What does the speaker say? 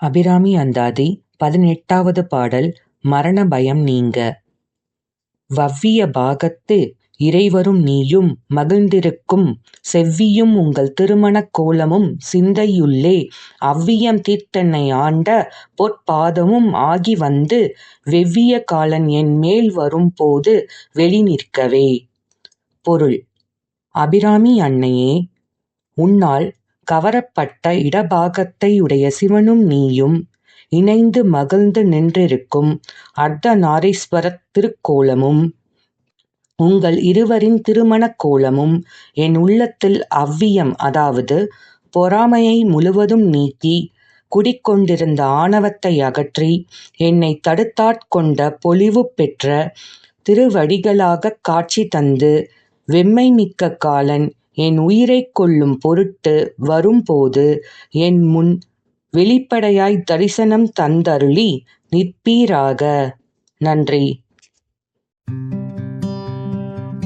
அபிராமி அந்தாதி பதினெட்டாவது பாடல் மரண பயம் நீங்க. வவ்விய பாகத்து இறைவரும் நீயும் மகிழ்ந்திருக்கும் செவ்வியும் உங்கள் திருமணக் கோலமும் சிந்தையுள்ளே அவ்வியம் தீர்த்தனை ஆண்ட பொற்பாதமும் ஆகி வந்து வெவ்விய காலன் என்மேல் வரும் போது வெளி நிற்கவே. பொருள் அபிராமி அன்னையே, உன்னால் கவரப்பட்ட இடபாகத்தை உடைய சிவனும் நீயும் இணைந்து மகிழ்ந்து நின்றிருக்கும் அர்த்தநாரீஸ்வரத் திருக்கோலமும் உங்கள் இருவரின் திருமணக் கோலமும் என் உள்ளத்தில் அவ்வியம் அதாவது பொறாமையை முழுவதும் நீக்கி குடிக்கொண்டிருந்த ஆணவத்தை அகற்றி என்னை தடுத்தாட்கொண்ட பொலிவு பெற்ற திருவடிகளாகக் காட்சி தந்து வெம்மைமிக்க காலன் என் உயிரைக் கொள்ளும் பொருட்டு வரும்போது என் முன் வெளிப்படையாய் தரிசனம் தந்தருளி நிற்பீராக. நன்றி